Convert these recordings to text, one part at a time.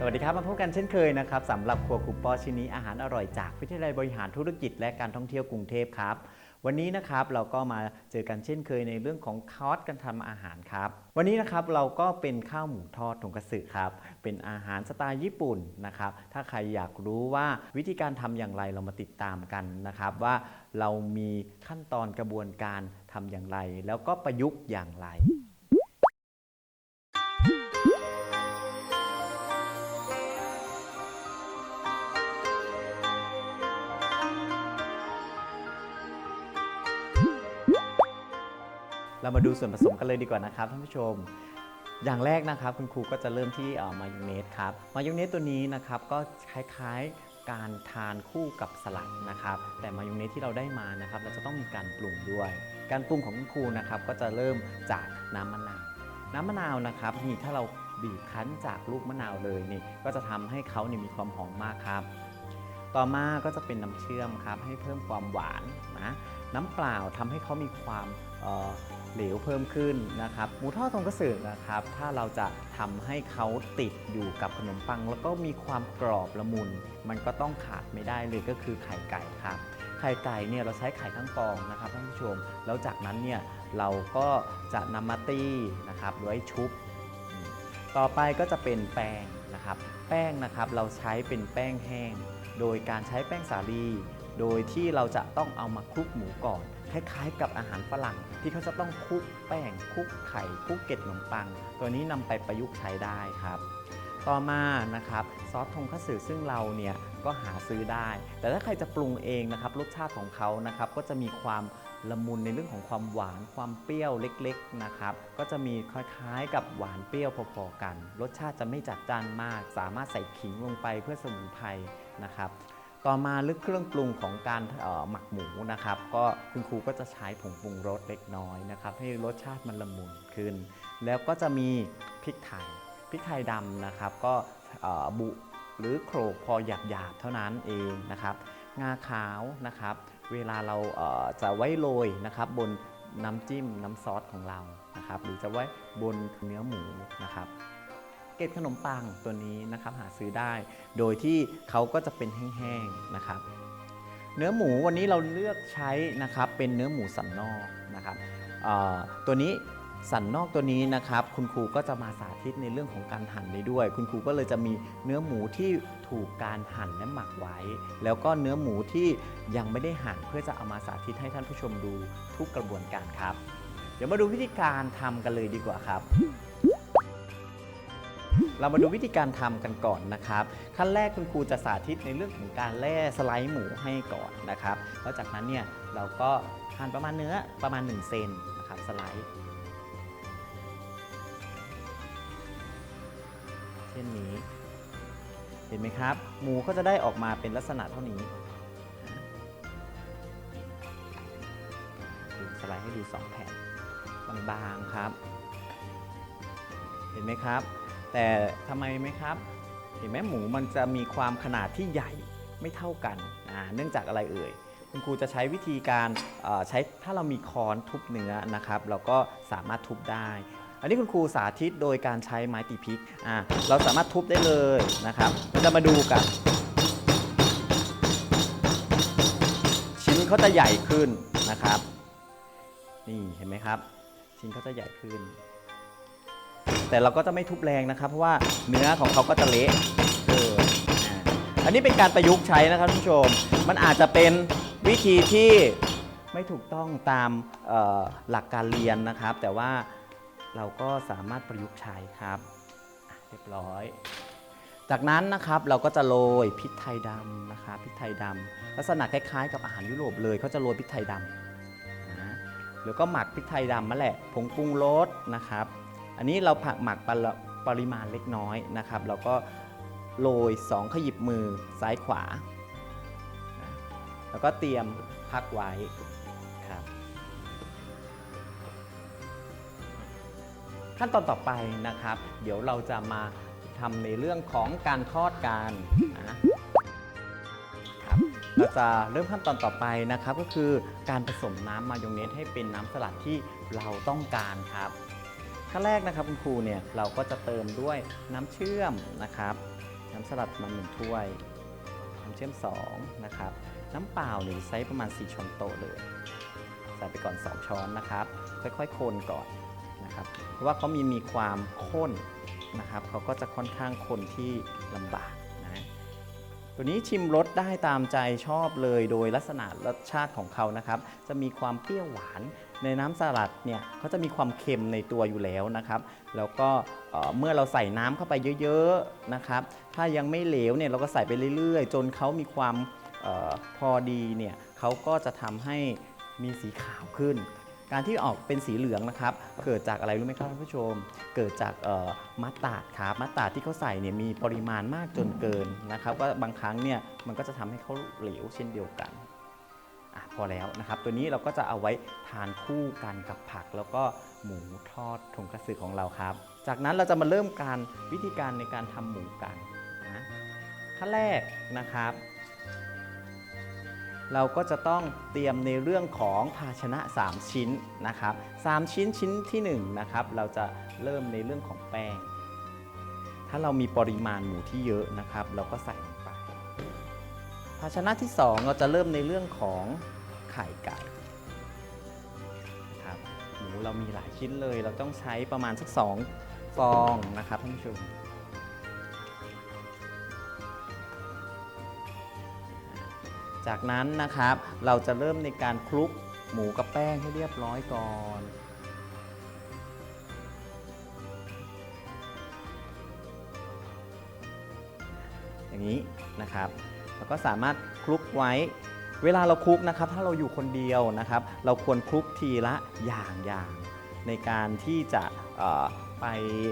สวัสดีครับ มาพบกันเช่นเคยนะครับสำหรับครัวคุปปอชินี้อาหารอร่อยจากวิทยาลัยบริหารธุรกิจและการท่องเที่ยวกรุงเทพครับ วันนี้นะครับเราก็มาเจอกันเช่นเคยในเรื่องของคอร์สการทำอาหารครับ วันนี้นะครับเราก็เป็นข้าวหมูทอดทงกระสึครับ เป็นอาหารสไตล์ญี่ปุ่นนะครับ ถ้าใครอยากรู้ว่าวิธีการทำอย่างไรเรามาติดตามกันนะครับ ว่าเรามีขั้นตอนกระบวนการทำอย่างไร แล้วก็ประยุกต์อย่างไร เรามาดูส่วนผสมกันเลยดีกว่านะครับท่านผู้ชม อย่างแรกนะครับคุณครูก็จะเริ่มที่มายองเนสครับมายองเนสตัวนี้นะครับก็คล้ายๆการทานคู่กับสลัดนะครับแต่มายองเนสที่เราได้มานะครับเราจะต้องมีการปรุงด้วย การปรุงของคุณครูนะครับก็จะเริ่มจากน้ำมะนาวน้ำมะนาวนะครับนี่ถ้าเราบีบคั้นจากลูกมะนาวเลยนี่ก็จะทำให้เขานี่มีความหอมมากครับ ต่อมาก็จะเป็นน้ำเชื่อมครับให้เพิ่มความหวานนะน้ำเปล่าทำให้เขามีความ เหลวเพิ่มขึ้นนะครับหมูทอดทงกระสือนะครับ ถ้าเราจะทำให้เขาติดอยู่กับขนมปัง แล้วก็มีความกรอบละมุน มันก็ต้องขาดไม่ได้เลยก็คือไข่ไก่ครับไข่ไก่เนี่ยเราใช้ไข่ทั้งฟองนะครับท่านผู้ชม แล้วจากนั้นเนี่ยเราก็จะนำมาตีนะครับไว้ชุบ ต่อไปก็จะเป็นแป้งนะครับ แป้งนะครับเราใช้เป็นแป้งแห้ง โดยการใช้แป้งสาลี โดยที่เราจะต้องเอามาคลุกหมูก่อน ล้ายๆ กับอาหารฝรั่ง ที่เขาจะต้องคลุกแป้งคลุกไข่คลุกเกล็ดขนมปัง ตัวนี้นำไปประยุกต์ใช้ได้ครับต่อมานะครับซอสทงคัตสึซึ่งเราเนี่ยก็หาซื้อได้ แต่ถ้าใครจะปรุงเองนะครับรสชาติของเขานะครับก็จะมีความละมุนในเรื่องของความหวานความเปรี้ยวเล็กๆนะครับก็จะมีคล้ายๆ กับหวานเปรี้ยวพอๆกัน รสชาติจะไม่จัดจ้านมาก สามารถใส่ขิงลงไปเพื่อสมุนไพรนะครับ ต่อมาลึกเครื่องปรุงของการหมักหมูนะครับ ก็คุณครูก็จะใช้ผงปรุงรสเล็กน้อยนะครับ ให้รสชาติมันละมุนขึ้น แล้วก็จะมีพริกไทยพริกไทยดำนะครับ ก็บุหรือโขลกพอหยาบๆเท่านั้นเองนะครับ งาขาวนะครับ เวลาเราเจะไว้โรยนะครับบนน้ำจิ้มน้ำซอสของเรานะครับ หรือจะไว้บนเนื้อหมูนะครับ เกล็ดขนมปังตัวนี้นะครับหาซื้อได้ โดยที่เขาก็จะเป็นแห้งๆนะครับ เนื้อหมูวันนี้เราเลือกใช้นะครับเป็นเนื้อหมูสันนอกนะครับตัวนี้สันนอกตัวนี้นะครับ คุณครูก็จะมาสาธิตในเรื่องของการหั่นได้ด้วย คุณครูก็เลยจะมีเนื้อหมูที่ถูกการหั่นและหมักไว้ แล้วก็เนื้อหมูที่ยังไม่ได้หั่นเพื่อจะเอามาสาธิตให้ท่านผู้ชมดูทุกกระบวนการครับ เดี๋ยวมาดูวิธีการทำกันเลยดีกว่าครับ เรามาดูวิธีการทำกันก่อนนะครับ ขั้นแรกคุณครูจะสาธิตในเรื่องของการแล่สไลด์หมูให้ก่อนนะครับแล้วจากนั้นเนี่ยเราก็หั่นประมาณเนื้อประมาณ 1 เซนนะครับสไลด์เช่นนี้ เห็นไหมครับ หมูก็จะได้ออกมาเป็นลักษณะเท่านี้สไลด์ให้ดู 2 แผ่นบางๆครับ เห็นไหมครับ แต่ทำไมไหมครับ เห็นไหมหมูมันจะมีความขนาดที่ใหญ่ไม่เท่ากันเนื่องจากอะไรเอ่ย คุณครูจะใช้วิธีการใช้ถ้าเรามีค้อนทุบเนื้อนะครับ เราก็สามารถทุบได้ อันนี้คุณครูสาธิตโดยการใช้ไม้ตีพริกเราสามารถทุบได้เลยนะครับเราจะมาดูกัน ชิ้นเขาจะใหญ่ขึ้นนะครับ นี่เห็นไหมครับ ชิ้นเขาจะใหญ่ขึ้น แต่เราก็จะไม่ทุบแรงนะครับ เพราะว่าเนื้อของเขาก็จะเละเอออันนี้เป็นการประยุกต์ใช้นะครับท่านผู้ชม มันอาจจะเป็นวิธีที่ไม่ถูกต้องตามหลักการเรียนนะครับ แต่ว่าเราก็สามารถประยุกต์ใช้ครับเรียบร้อย จากนั้นนะครับเราก็จะโรยพริกไทยดำนะครับพริกไทยดำลักษณะคล้าย ๆ กับอาหารยุโรปเลยเขาจะโรยพริกไทยดำนะแล้วก็หมักพริกไทยดำมาแหละผงปรุงรสนะครับ อันนี้เราผักหมักปริปริมาณเล็กน้อยนะครับแล้วก็โรย2 ขยิบมือซ้ายขวา แล้วก็เตรียมพักไว้ครับ ขั้นตอนต่อไปนะครับ เดี๋ยวเราจะมาทำในเรื่องของการทอดกันนะครับเราจะเริ่มขั้นตอนต่อไปนะครับ ก็คือการผสมน้ำมายองเนสให้เป็นน้ำสลัดที่เราต้องการครับ ขั้นแรกนะครับคุณครูเนี่ยเราก็จะเติมด้วยน้ำเชื่อมนะครับ น้ำสลัดมาหนึ่งถ้วย น้ำเชื่อมสองนะครับน้ำเปล่าหนึ่งไซส์ประมาณ 4 ช้อนโต๊ะเลย ใส่ไปก่อน 2 ช้อนนะครับ ค่อยๆ คนก่อนนะครับ เพราะว่าเขามีมีความข้นนะครับเขาก็จะค่อนข้างคนที่ลำบากนะตัวนี้ชิมรสได้ตามใจชอบเลยโดยลักษณะรสชาติของเขานะครับ จะมีความเปรี้ยวหวาน ในน้ำสลัดเนี่ยเขาจะมีความเค็มในตัวอยู่แล้วนะครับ แล้วก็เมื่อเราใส่น้ำเข้าไปเยอะๆนะครับ ถ้ายังไม่เหลวเนี่ยเราก็ใส่ไปเรื่อยๆ จนเขามีความออพอดีเนี่ยเขาก็จะทำให้มีสีขาวขึ้น การที่ออกเป็นสีเหลืองนะครับ เกิดจากอะไรรู้ไหมครับท่านผู้ชม เกิดจากมัสตาร์ดครับมัสตาร์ดที่เขาใส่เนี่ยมีปริมาณมากจนเกินนะครับ ก็บางครั้งเนี่ยมันก็จะทำให้เขาเหลวเช่นเดียวกัน พอแล้วนะครับ ตัวนี้เราก็จะเอาไว้ทานคู่กันกับผัก แล้วก็หมูทอดทงคัตสึของเราครับ จากนั้นเราจะมาเริ่มการวิธีการในการทำหมูกันนะขั้นแรกนะครับ เราก็จะต้องเตรียมในเรื่องของภาชนะ 3 ชิ้นนะครับ3ชิ้นชิ้นที่1นะครับเราจะเริ่มในเรื่องของแป้ง ถ้าเรามีปริมาณหมูที่เยอะนะครับ เราก็ใส่ลงไป ภาชนะที่ 2 เราจะเริ่มในเรื่องของ ไข่ไก่ครับหมูเรามีหลายชิ้นเลย เราต้องใช้ประมาณสัก2ฟองนะครับท่านผู้ชมจากนั้นนะครับเราจะเริ่มในการคลุกหมูกับแป้งให้เรียบร้อยก่อนอย่างนี้นะครับ แล้วก็สามารถคลุกไว้ เวลาเราคลุกนะครับ ถ้าเราอยู่คนเดียวนะครับ เราควรคลุกทีละอย่างอย่างในการที่จะไป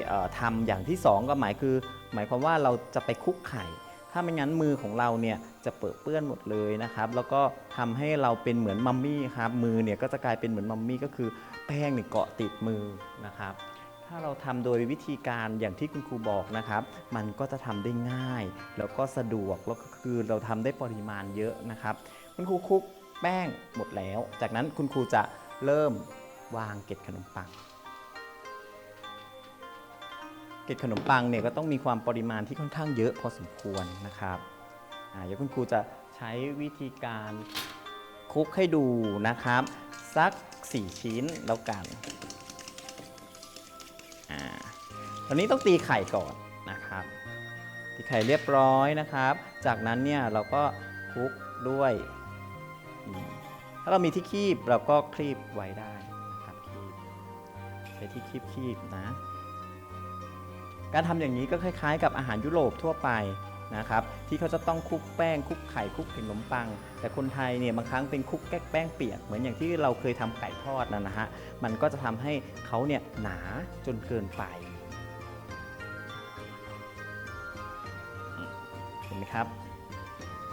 เอ่อทำอย่างที่สองก็หมายคือ หมายความว่าเราจะไปคุกไข่ ถ้าไม่งั้นมือของเราเนี่ยจะเปื้อเปื้อนหมดเลยนะครับ แล้วก็ทำให้เราเป็นเหมือนมัมมี่ครับ มือเนี่ยก็จะกลายเป็นเหมือนมัมมี่ก็คือแป้งเนี่ยเกาะติดมือนะครับ ถ้าเราทำโดยวิธีการอย่างที่คุณครูบอกนะครับ มันก็จะทำได้ง่าย แล้วก็สะดวกแล้วก็คือเราทำได้ปริมาณเยอะนะครับ คุณครูคลุกแป้งหมดแล้ว จากนั้นคุณครูจะเริ่มวางเกล็ดขนมปัง เกล็ดขนมปังเนี่ยก็ต้องมีความปริมาณที่ค่อนข้างเยอะพอสมควรนะครับเดี๋ยวคุณครูจะใช้วิธีการคลุกให้ดูนะครับ สัก 4 ชิ้นแล้วกันตอนนี้ต้องตีไข่ก่อนนะครับตีไข่เรียบร้อยนะครับ จากนั้นเนี่ยเราก็คลุกด้วย ถ้าเรามีที่คีบเราก็คลีบไว้ได้นะครับคีบใช้ที่คีบคีบนะ การทำอย่างนี้ก็คล้าย ๆ กับอาหารยุโรปทั่วไปนะครับ ที่เขาจะต้องคลุกแป้งคลุกไข่คลุกขนมปัง แต่คนไทยเนี่ยบางครั้งเป็นคลุกแก้แป้งเปียกเหมือนอย่างที่เราเคยทำไก่ทอดนะฮะมันก็จะทำให้เขาเนี่ยหนาจนเกินไปเห็นไหมครับ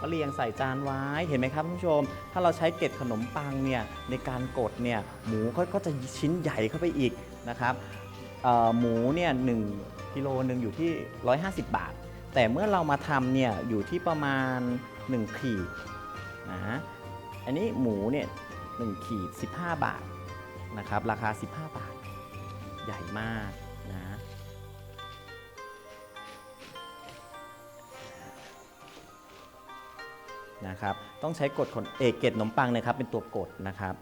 เรียงใส่จานไว้เห็นไหมครับท่านผู้ชม ถ้าเราใช้เกล็ดขนมปังเนี่ยในการกดเนี่ยหมูก็ก็จะชิ้นใหญ่เข้าไปอีกนะครับหมูเนี่ยหนึ่งกิโลหนึ่งอยู่ที่ 150 บาท แต่เมื่อเรามาทำเนี่ยอยู่ที่ประมาณ 1 ขีดนะอันนี้หมูเนี่ย1ขีด 15 บาทนะครับราคา 15 บาท ใหญ่มากนะ นะครับ ต้องใช้กดขนเอกเกล็ดขนมปังนะครับเป็นตัวกดนะครับ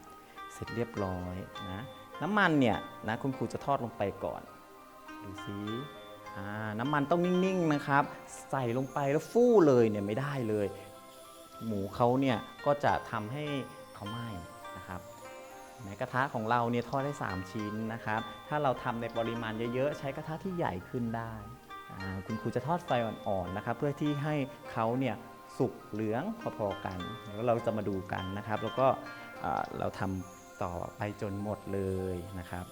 เสร็จเรียบร้อยนะน้ำมันเนี่ยนะคุณครูจะทอดลงไปก่อนดูสิอ่าน้ำมันต้องนิ่งๆนะครับ ใส่ลงไปแล้วฟู่เลยเนี่ยไม่ได้เลย หมูเขาเนี่ยก็จะทำให้เขาไหม้นะครับแม้กระทะของเราเนี่ยทอดได้ 3 ชิ้นนะครับ ถ้าเราทำในปริมาณเยอะๆ ใช้กระทะที่ใหญ่ขึ้นได้ คุณครูจะทอดไฟอ่อนๆนะครับ เพื่อที่ให้เขาเนี่ย สุกเหลืองพอๆกัน แล้วเราจะมาดูกันนะครับ แล้วก็เราทำต่อไปจนหมดเลยนะครับ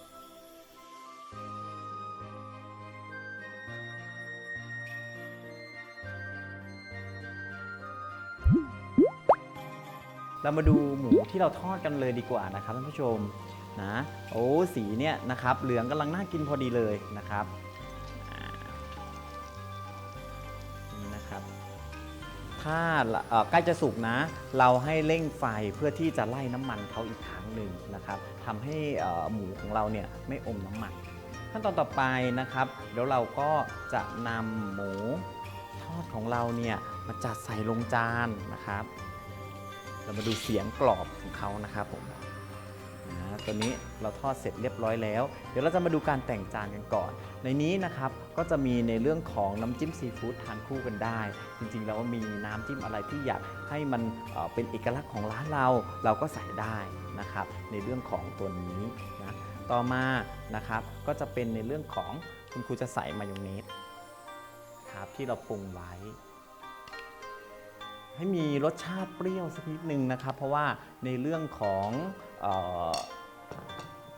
เรามาดูหมูที่เราทอดกันเลยดีกว่านะครับท่านผู้ชมนะโอ้สีเนี่ยนะครับเหลืองกำลังน่ากินพอดีเลยนะครับ ถ้าใกล้จะสุกนะ เราให้เร่งไฟเพื่อที่จะไล่น้ำมันเขาอีกครั้งหนึ่งนะครับทำให้หมูของเราเนี่ยไม่อมน้ำมัน ขั้นตอนต่อไปนะครับเดี๋ยวเราก็จะนำหมูทอดของเราเนี่ยมาจัดใส่ลงจานนะครับ เรามาดูเสียงกรอบของเขานะครับผม ตัวนี้เราทอดเสร็จเรียบร้อยแล้ว เดี๋ยวเราจะมาดูการแต่งจานกันก่อน ในนี้นะครับก็จะมีในเรื่องของน้ำจิ้มซีฟู้ดทานคู่กันได้ จริงๆแล้วมีน้ำจิ้มอะไรที่อยากให้มันเเป็นเอกลักษณ์ของร้านเราเราก็ใส่ได้นะครับในเรื่องของตัวนี้นะต่อมานะครับก็จะเป็นในเรื่องของคุณครูจะใส่มายองเนสครับที่เราปรุงไว้ให้มีรสชาติเปรี้ยวสักนิดนึงนะครับ เพราะว่าในเรื่องของออ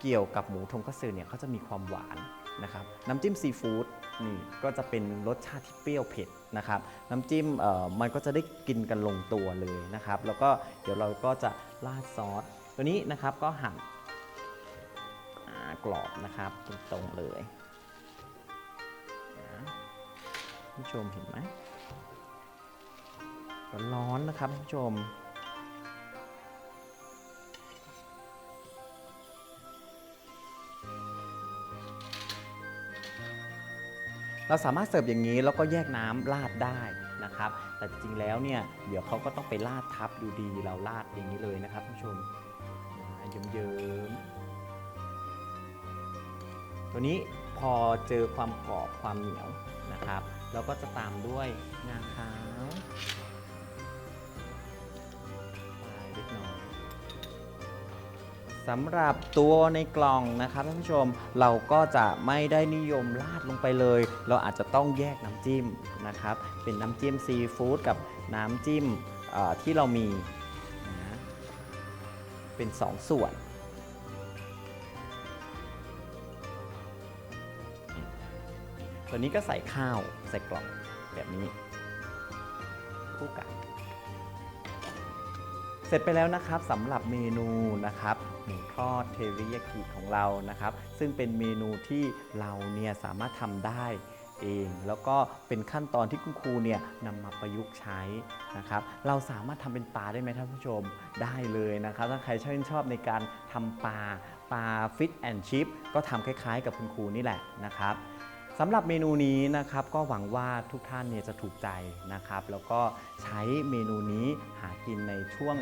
เกี่ยวกับหมูทงคัตสึเนี่ยเขาจะมีความหวานนะครับน้ำจิ้มซีฟู้ดนี่ก็จะเป็นรสชาติที่เปรี้ยวเผ็ดนะครับน้ำจิ้มเอ่อมันก็จะได้กินกันลงตัวเลยนะครับ แล้วก็เดี๋ยวเราก็จะราดซอสตัวนี้นะครับก็หั่นกรอบนะครับตรงๆเลยผู้ชมเห็นไหมร้อนๆนะครับผู้ชม เราสามารถเสิร์ฟอย่างนี้แล้วก็แยกน้ำราดได้นะครับ แต่จริงแล้วเนี่ยเดี๋ยวเขาก็ต้องไปราดทับอยู่ดีเราราดอย่างนี้เลยนะครับท่านผู้ชมอ่าเยิ้มๆตัวนี้พอเจอความกรอบความเหนียวนะครับเราก็จะตามด้วยงาขาว สำหรับตัวในกล่องนะครับท่านผู้ชมเราก็จะไม่ได้นิยมราดลงไปเลย เราอาจจะต้องแยกน้ำจิ้มนะครับ เป็นน้ำจิ้มซีฟู้ดกับน้ำจิ้มที่เรามีนะเป็น 2ส่วน ตัวนี้ก็ใส่ข้าวใส่กล่องแบบนี้คู่กัน เสร็จไปแล้วนะครับสำหรับเมนูนะครับหมูทอดเทริยากิของเรานะครับ ซึ่งเป็นเมนูที่เราเนี่ยสามารถทำได้เองแล้วก็เป็นขั้นตอนที่คุณครูเนี่ยนำมาประยุกต์ใช้นะครับ เราสามารถทำเป็นปลาได้ไหมท่านผู้ชมได้เลยนะครับ ถ้าใครชื่นชอบในการทำปลาปลาฟิตแอนชิพก็ทำคล้ายๆ กับคุณครูนี่แหละนะครับ สำหรับเมนูนี้นะครับก็หวังว่าทุกท่านเนี่ยจะถูกใจนะครับ แล้วก็ใช้เมนูนี้หากินในช่วง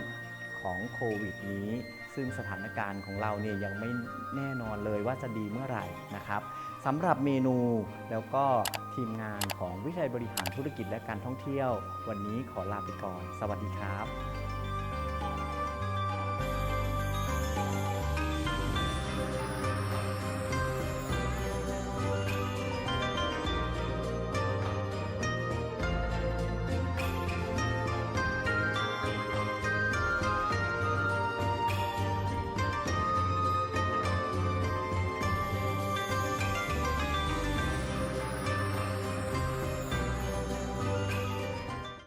ของโควิดนี้ ซึ่งสถานการณ์ของเราเนี่ยยังไม่แน่นอนเลยว่าจะดีเมื่อไหร่นะครับสำหรับเมนูแล้วก็ทีมงานของวิทยาลัยบริหารธุรกิจและการท่องเที่ยว วันนี้ขอลาไปก่อน สวัสดีครับ